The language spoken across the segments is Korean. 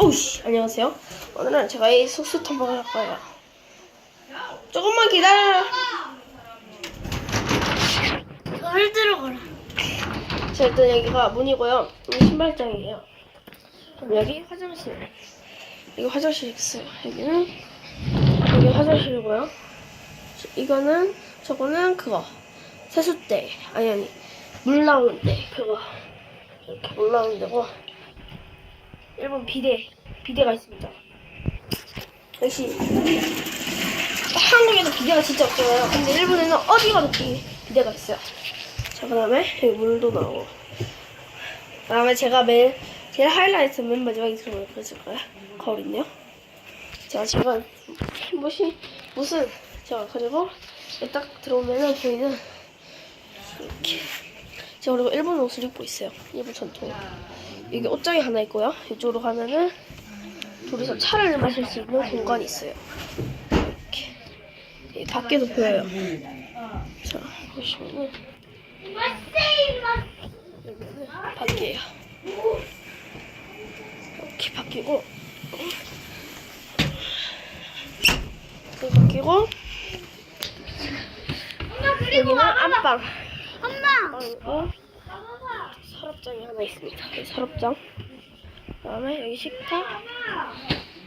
오우씨 안녕하세요. 오늘은 제가 이 소스 텀블을 할 거예요. 조금만 기다려. 저를 들어가라. 자 일단 여기가 문이고요. 여기 신발장이에요. 그럼 여기 화장실. 여기 화장실 있어요. 여기는 여기 화장실이고요. 저- 이거는 저거는 그거. 세숫대. 아니 아니. 물 나오는 데 그거. 이렇게 물 나오는 데고 일본 비데 비데가 있습니다. 역시 한국에도 비데가 진짜 없잖아요. 근데 일본에는 어디 가도 비, 비데가 있어요? 자 그다음에 여기 물도 나오고. 그다음에 제가 맨 제일 하이라이트 맨 마지막에 그랬을 거예요 거울 있네요. 자 지금 무시 무슨 자 그리고 딱 들어오면은 보이는 이렇게 자 그리고 일본 옷을 입고 있어요. 일본 전통 여기 옷장이 하나 있고요. 이쪽으로 가면은 둘이서 차를 마실 수 있는 공간이 있어요. 이렇게. 이 밖에도 보여요. 자 보시면은 여기는 밖이에요. 이렇게 바뀌고 이렇게 바뀌고 여기는 안방. 엄마. 그리고 서랍장이 하나 있습니다. 여기 서랍장 그다음에 여기 식탁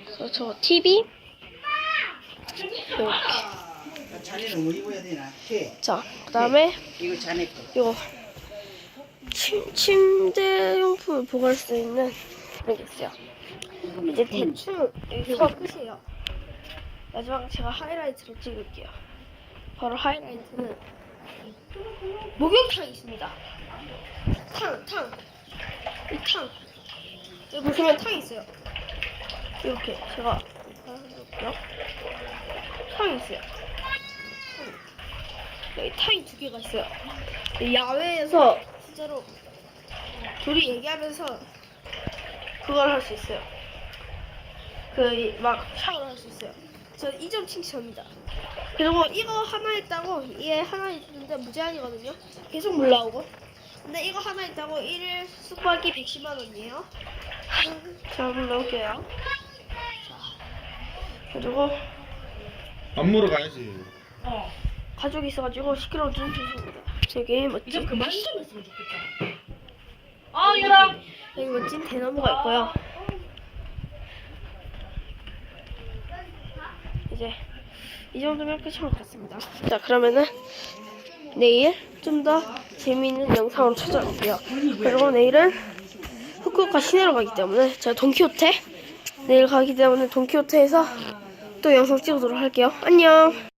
그리고 저 TV 이렇게 자네는 뭐 입어야 되나? 해. 자 그다음에 이거 자네 거. 이거 침, 침대 용품을 보관할 수 있는 그런 게 있어요. 이제 대충 여기서 끝이에요. 마지막 제가 하이라이트로 찍을게요. 바로 하이라이트는 목욕탕이 있습니다. 탕, 탕. 이 탕. 여기 보시면 탕이 있어요. 이렇게 제가 해볼게요. 탕이 있어요. 여기 탕이 두 개가 있어요. 이 야외에서 진짜로 둘이 얘기하면서 그걸 할 수 있어요. 그 막 샤워를 할 수 있어요. 저이점 칭찬합니다. 그리고 이거 하나 있다고 얘 하나 있는데 무제한이거든요. 계속 물 나오고. 근데 이거 하나 있다고 1일 숙박이 110만 원이에요. 자, 물 넣을게요. 자, 그리고 밥 먹으러 가야지. 가족이 있어가지고 시끄러워 좀 죄송합니다. 되게 멋진 그만 좀 했으면 좋겠다. 아, 얘랑. 여기 멋진 대나무가 있고요. 이제 이 정도면 끝인 것 같습니다. 자 그러면은 내일 좀 더 재미있는 영상으로 찾아올게요. 그리고 내일은 후쿠오카 시내로 가기 때문에 제가 돈키호테 내일 가기 때문에 돈키호테에서 또 영상 찍어도록 할게요. 안녕.